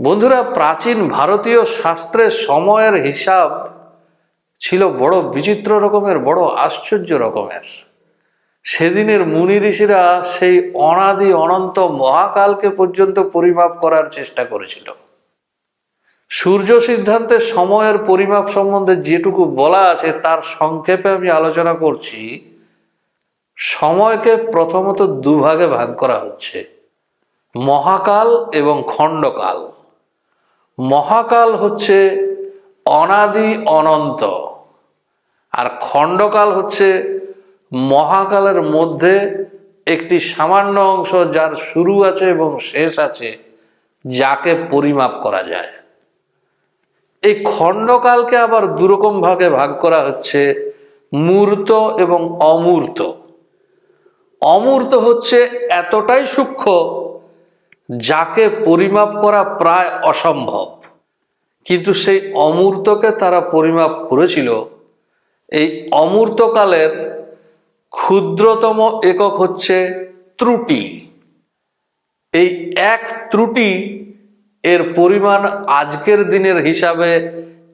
বন্ধুরা, প্রাচীন ভারতীয় শাস্ত্রের সময়ের হিসাব ছিল বড় বিচিত্র রকমের, বড় আশ্চর্য রকমের। সেদিনের মুনি ঋষিরা সেই অনাদি অনন্ত মহাকালকে পর্যন্ত পরিমাপ করার চেষ্টা করেছিল। সূর্য সিদ্ধান্তের সময়ের পরিমাপ সম্বন্ধে যেটুকু বলা আছে, তার সংক্ষেপে আমি আলোচনা করছি। সময়কে প্রথমত দুভাগে ভাগ করা হচ্ছে, মহাকাল এবং খণ্ডকাল। মহাকাল হচ্ছে অনাদি অনন্ত, আর খণ্ডকাল হচ্ছে মহাকালের মধ্যে একটি সামান্য অংশ যার শুরু আছে এবং শেষ আছে, যাকে পরিমাপ করা যায়। এই খণ্ডকালকে আবার দুরকম ভাগে ভাগ করা হচ্ছে মূর্ত এবং অমূর্ত। অমূর্ত হচ্ছে এতটাই সূক্ষ্ম যাকে পরিমাপ করা প্রায় অসম্ভব। কিন্তু সেই অমূর্তকে তারা পরিমাপ করেছিল। এই অমূর্তকালের ক্ষুদ্রতম একক হচ্ছে ত্রুটি। এই এক ত্রুটি এর পরিমাণ আজকের দিনের হিসাবে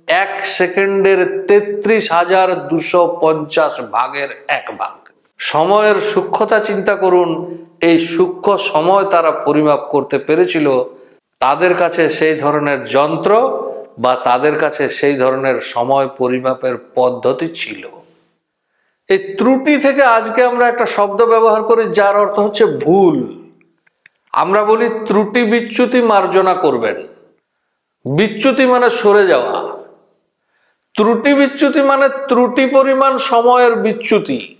এক সেকেন্ডের তেত্রিশ হাজার দুশো পঞ্চাশ ভাগের এক ভাগ। সময়ের সূক্ষ্মতা চিন্তা করুন। এই সূক্ষ্ম সময় তারা পরিমাপ করতে পেরেছিল। তাদের কাছে সেই ধরনের যন্ত্র বা তাদের কাছে সেই ধরনের সময় পরিমাপের পদ্ধতি ছিল। এই ত্রুটি থেকে আজকে আমরা একটা শব্দ ব্যবহার করি, যার অর্থ হচ্ছে ভুল। আমরা বলি ত্রুটি বিচ্যুতি মার্জনা করবেন। বিচ্যুতি মানে সরে যাওয়া। ত্রুটি বিচ্যুতি মানে ত্রুটি পরিমাণ সময়ের বিচ্যুতি।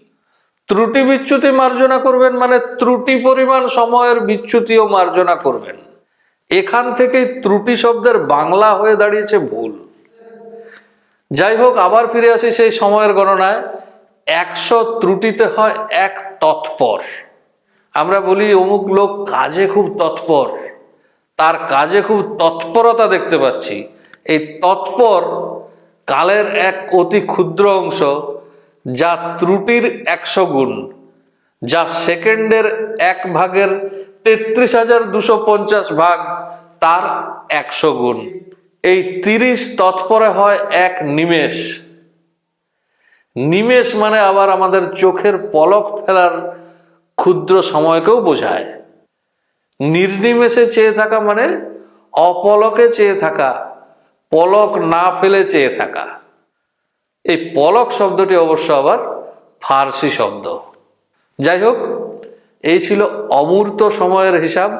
ত্রুটি বিচ্যুতি মার্জনা করবেন মানে ত্রুটি পরিমাণ সময়ের বিচ্যুতিও মার্জনা করবেন। এখান থেকেই ত্রুটি শব্দের বাংলা হয়ে দাঁড়িয়েছে ভুল। যাই হোক, আবার ফিরে আসি সেই সময়ের গণনায়। একশো ত্রুটিতে হয় এক তৎপর। আমরা বলি, অমুক লোক কাজে খুব তৎপর। তার কাজে খুব তৎপরতা দেখতে পাচ্ছি। এই তৎপর কালের এক অতি ক্ষুদ্র অংশ যা ত্রুটির একশো গুণ, যা সেকেন্ডের এক ভাগের তেত্রিশ হাজার দুশো পঞ্চাশ ভাগ, তার একশো গুণ। এই তিরিশ তৎপরে হয় এক নিমেষ। নিমেষ মানে আবার আমাদের চোখের পলক ফেলার ক্ষুদ্র সময়কেও বোঝায়। নির্নিমেষে চেয়ে থাকা মানে অপলকে চেয়ে থাকা, পলক না ফেলে চেয়ে থাকা। এই পলক শব্দটি অবশ্য আবার ফার্সি শব্দ। যাই হোক এই ছিল অমূর্ত সময়ের হিসাব।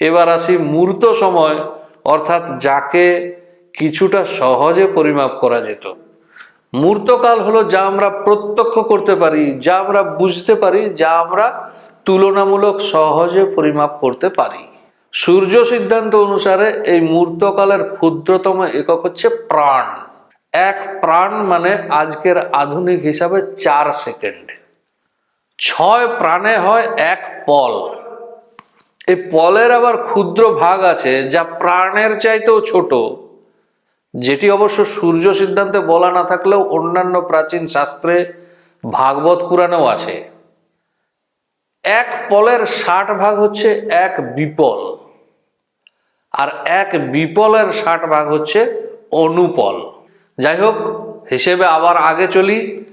এবার আসি মূর্ত সময়, অর্থাৎ যাকে কিছুটা সহজে পরিমাপ করা যেত। মূর্তকাল হলো যা আমরা প্রত্যক্ষ করতে পারি, যা আমরা বুঝতে পারি, যা আমরা তুলনামূলক সহজে পরিমাপ করতে পারি। সূর্য সিদ্ধান্ত অনুসারে এই মূর্তকালের ক্ষুদ্রতম একক হচ্ছে প্রাণ। এক প্রাণ মানে আজকের আধুনিক হিসাবে চার সেকেন্ড। ছয় প্রাণে হয় এক পল। এই পলের আবার ক্ষুদ্র ভাগ আছে যা প্রাণের চাইতেও ছোট, যেটি অবশ্য সূর্য সিদ্ধান্তে বলা না থাকলেও অন্যান্য প্রাচীন শাস্ত্রে ভাগবত পুরাণেও আছে। এক পলের ষাট ভাগ হচ্ছে এক বিপল, আর এক বিপলের ষাট ভাগ হচ্ছে অনুপল। যাই হোক, হিসেবে আবার আগে চলি।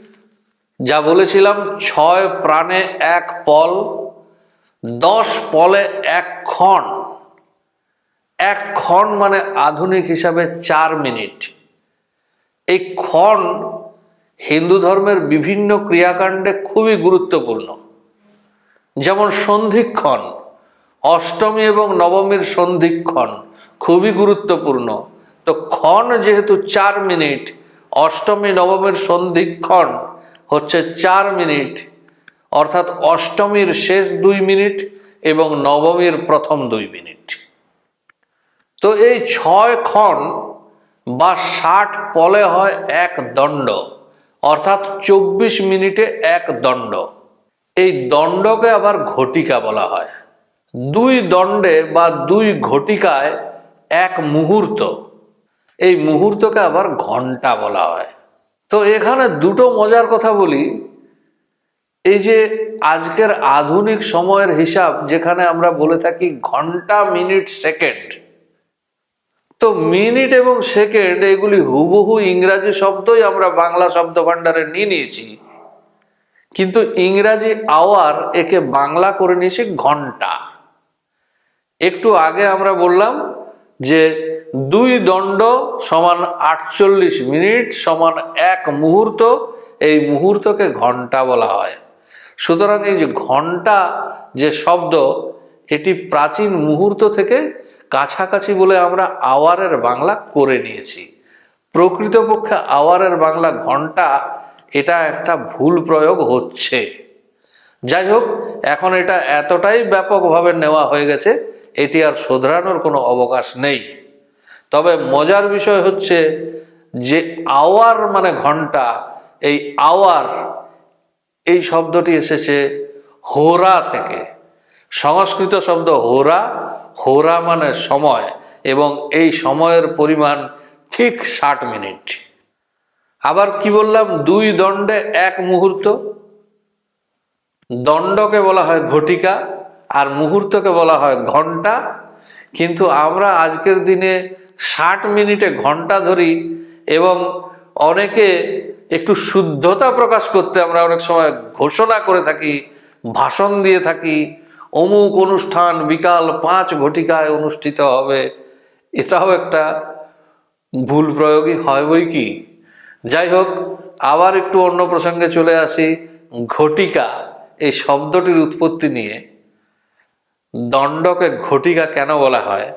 যা বলেছিলাম, ছয় প্রাণে এক পল, দশ পলে এক ক্ষণ। এক ক্ষণ মানে আধুনিক হিসাবে চার মিনিট। এই ক্ষণ হিন্দু ধর্মের বিভিন্ন ক্রিয়াকাণ্ডে খুবই গুরুত্বপূর্ণ। যেমন সন্ধিক্ষণ অষ্টমী এবং নবমীর সন্ধিক্ষণ খুবই গুরুত্বপূর্ণ। তো ক্ষণ যেহেতু চার মিনিট, অষ্টমী, নবমীর সন্ধিক্ষণ হচ্ছে চার মিনিট। অর্থাৎ অষ্টমীর শেষ দুই মিনিট এবং নবমীর প্রথম দুই মিনিট। তো এই ছয় ক্ষণ বা ষাট পলে হয় এক দণ্ড, অর্থাৎ চব্বিশ মিনিটে এক দণ্ড। এই দণ্ডকে আবার ঘটিকা বলা হয়। দুই দণ্ডে বা দুই ঘটিকায় এক মুহূর্ত। এই মুহূর্তকে আবার ঘণ্টা বলা হয়। তো এখানে দুটো মজার কথা বলি। এই যে আজকের আধুনিক সময়ের হিসাব, যেখানে আমরা বলে থাকি ঘণ্টা, মিনিট, সেকেন্ড। তো মিনিট এবং সেকেন্ড, এগুলি হুবহু ইংরাজি শব্দই আমরা বাংলা শব্দ ভাণ্ডারে নিয়ে নিয়েছি। কিন্তু ইংরাজি আওয়ার একে বাংলা করে নিয়েছি ঘণ্টা। একটু আগে আমরা বললাম যে দুই দণ্ড সমান আটচল্লিশ মিনিট সমান এক মুহূর্ত, এই মুহূর্তকে ঘণ্টা বলা হয়। সুতরাং এই যে ঘণ্টা যে শব্দ, এটি প্রাচীন মুহূর্ত থেকে কাছাকাছি বলে আমরা আওয়ারের বাংলা করে নিয়েছি। প্রকৃতপক্ষে আওয়ারের বাংলা ঘণ্টা এটা একটা ভুল প্রয়োগ হচ্ছে। যাই হোক, এখন এটা এতটাই ব্যাপকভাবে নেওয়া হয়ে গেছে, এটি আর শোধরানোর কোনো অবকাশ নেই। তবে মজার বিষয় হচ্ছে যে আওয়ার মানে ঘণ্টা, এই আওয়ার, এই শব্দটি এসেছে হোরা থেকে। সংস্কৃত শব্দ হোরা হোরা মানে সময়, এবং এই সময়ের পরিমাণ ঠিক ষাট মিনিট। আবার কি বললাম? দুই দণ্ডে এক মুহূর্ত। দণ্ডকে বলা হয় ঘটিকা, আর মুহূর্তকে বলা হয় ঘণ্টা। কিন্তু আমরা আজকের দিনে ষাট মিনিটে ঘণ্টা ধরি এবং অনেকে একটু শুদ্ধতা প্রকাশ করতে আমরা অনেক সময় ঘোষণা করে থাকি, ভাষণ দিয়ে থাকি, অমুক অনুষ্ঠান বিকাল পাঁচ ঘটিকায় অনুষ্ঠিত হবে, এটাও একটা ভুল প্রয়োগই হয় বই কি? যাই হোক, আবার একটু অন্য প্রসঙ্গে চলে আসি, ঘটিকা, এই শব্দটির উৎপত্তি নিয়ে। দণ্ডকে ঘটিকা কেন বলা হয়?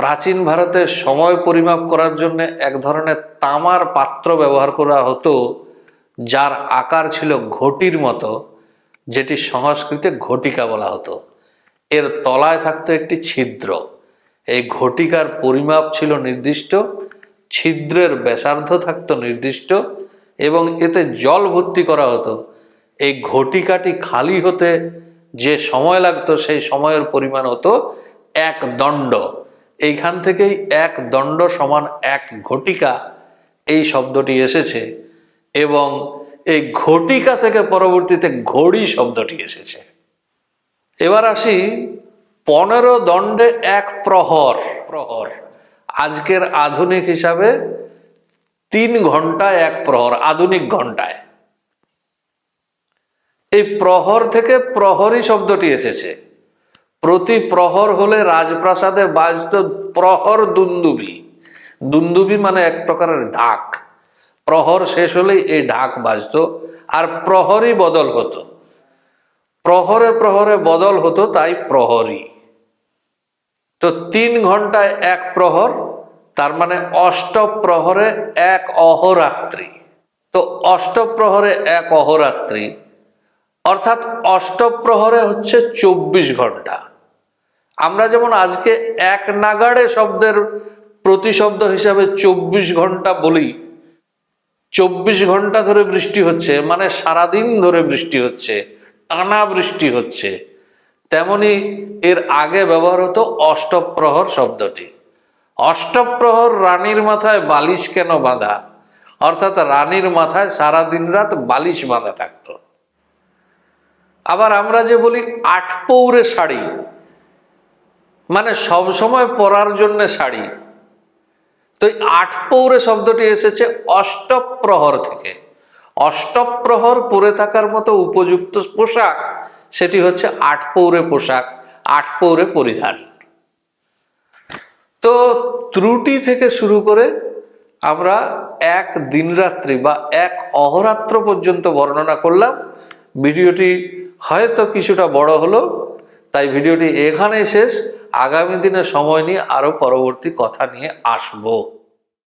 প্রাচীন ভারতে সময় পরিমাপ করার জন্য এক ধরনের তামার পাত্র ব্যবহার করা হতো, যার আকার ছিল ঘটির মতো, যেটি সংস্কৃতে ঘটিকা বলা হতো। এর তলায় থাকতো একটি ছিদ্র। এই ঘটিকার পরিমাপ ছিল নির্দিষ্ট, ছিদ্রের ব্যাসার্ধ থাকতো নির্দিষ্ট, এবং এতে জল ভর্তি করা হতো। এই ঘটিকাটি খালি হতে যে সময় লাগতো, সেই সময়ের পরিমাণ হতো এক দণ্ড। এইখান থেকেই এক দণ্ড সমান এক ঘটিকা এই শব্দটি এসেছে এবং এই ঘটিকা থেকে পরবর্তীতে ঘড়ি শব্দটি এসেছে। এবার আসি পনেরো দণ্ডে এক প্রহর। প্রহর। আজকের আধুনিক হিসাবে তিন ঘন্টায় এক প্রহর, আধুনিক ঘন্টায় এই প্রহর থেকে প্রহরী শব্দটি এসেছে। প্রতি প্রহর হলে রাজপ্রাসাদে বাজত প্রহর দুন্দুবি। দুন্দুবি মানে এক প্রকারের ঢাক প্রহর শেষ হলেই এই ঢাক বাজত আর প্রহরই বদল হতো। প্রহরে প্রহরে বদল হতো, তাই প্রহরী তো তিন ঘন্টায় এক প্রহর, তার মানে অষ্টপ্রহরে এক অহরাত্রি। তো অষ্টপ্রহরে এক অহরাত্রি, অর্থাৎ অষ্টপ্রহরে হচ্ছে চব্বিশ ঘণ্টা। আমরা যেমন আজকে এক নাগাড়ে শব্দের প্রতিশব্দ হিসাবে চব্বিশ ঘণ্টা বলি, চব্বিশ ঘণ্টা ধরে বৃষ্টি হচ্ছে মানে সারাদিন ধরে বৃষ্টি হচ্ছে, টানা বৃষ্টি হচ্ছে, তেমনি এর আগে ব্যবহার হতো অষ্টপ্রহর শব্দটি। অষ্টপ্রহর রানীর মাথায় বালিশ কেন বাঁধা? অর্থাৎ রানীর মাথায় সারা দিন রাত বালিশ বাঁধা থাকত। আবার আমরা যে বলি আট পৌরে শাড়ি মানে সব সময় পরার জন্য শাড়ি। তো এই আট পৌরে শব্দটি এসেছে অষ্টপ্রহর থেকে। অষ্টপ্রহর পরে থাকার মতো উপযুক্ত পোশাক, সেটি হচ্ছে আট পৌরে পোশাক আট পৌরে পরিধান। তো ত্রুটি থেকে শুরু করে আমরা এক দিনরাত্রি বা এক অহরাত্র পর্যন্ত বর্ণনা করলাম। ভিডিওটি হয়তো কিছুটা বড় হলো, তাই ভিডিওটি এখানেই শেষ। আগামী দিনের সময় নিয়ে আরও পরবর্তী কথা নিয়ে আসব।